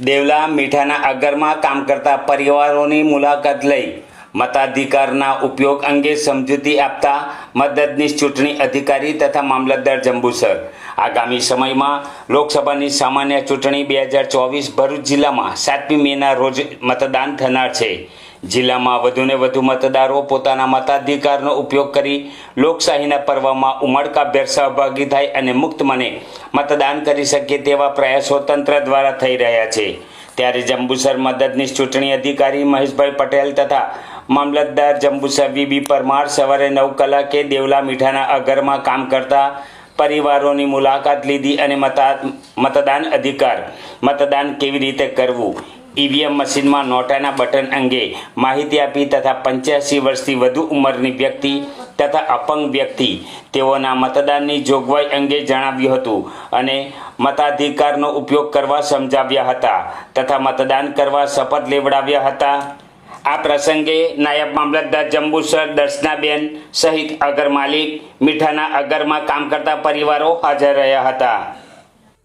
દેવલા મીઠાના આગરમાં કામ કરતા પરિવારોની મુલાકાત લઈ મતાધિકારના ઉપયોગ અંગે સમજૂતી આપતા મદદનીશ ચૂંટણી અધિકારી તથા મામલતદાર જંબુસર. આગામી સમયમાં લોકસભાની સામાન્ય ચૂંટણી બે હજાર ચોવીસ ભરૂચ જિલ્લામાં સાતમી મેના રોજ મતદાન થનાર છે. જિલ્લામાં વધુને વધુ મતદારો પોતાના મતાધિકારનો ઉપયોગ કરી લોકશાહીના પર્વમાં ઉમળકાભેર સહભાગી થાય અને મુક્ત મને મતદાન કરી શકે તેવા પ્રયાસો તંત્ર દ્વારા થઈ રહ્યા છે. ત્યારે જંબુસર મદદનીશ ચૂંટણી અધિકારી મહેશભાઈ પટેલ તથા મામલતદાર જંબુસર વીબી પરમાર સવારે નવ કલાકે દેવલા મીઠાના અગરમાં કામ કરતા પરિવારોની મુલાકાત લીધી અને મતા, મતદાન અધિકાર, મતદાન કેવી રીતે કરવું? ઈવીએમ મશીનમાં નોટાના બટન અંગે માહિતી આપી તથા પંચ્યાસી વર્ષથી વધુ ઉંમરની વ્યક્તિ તથા અપંગ વ્યક્તિ. તેઓના મતદાનની જોગવાઈ અંગે જણાવ્યું હતું અને મતાધિકારનો ઉપયોગ કરવા સમજાવ્યા હતા તથા મતદાન કરવા શપથ લેવડાવ્યા હતા. આ પ્રસંગે નાયબ મામલતદાર જંબુસર દર્શનાબેન સહિત અગર માલિક, મીઠાના અગરમાં કામ કરતા પરિવારો હાજર રહ્યા હતા.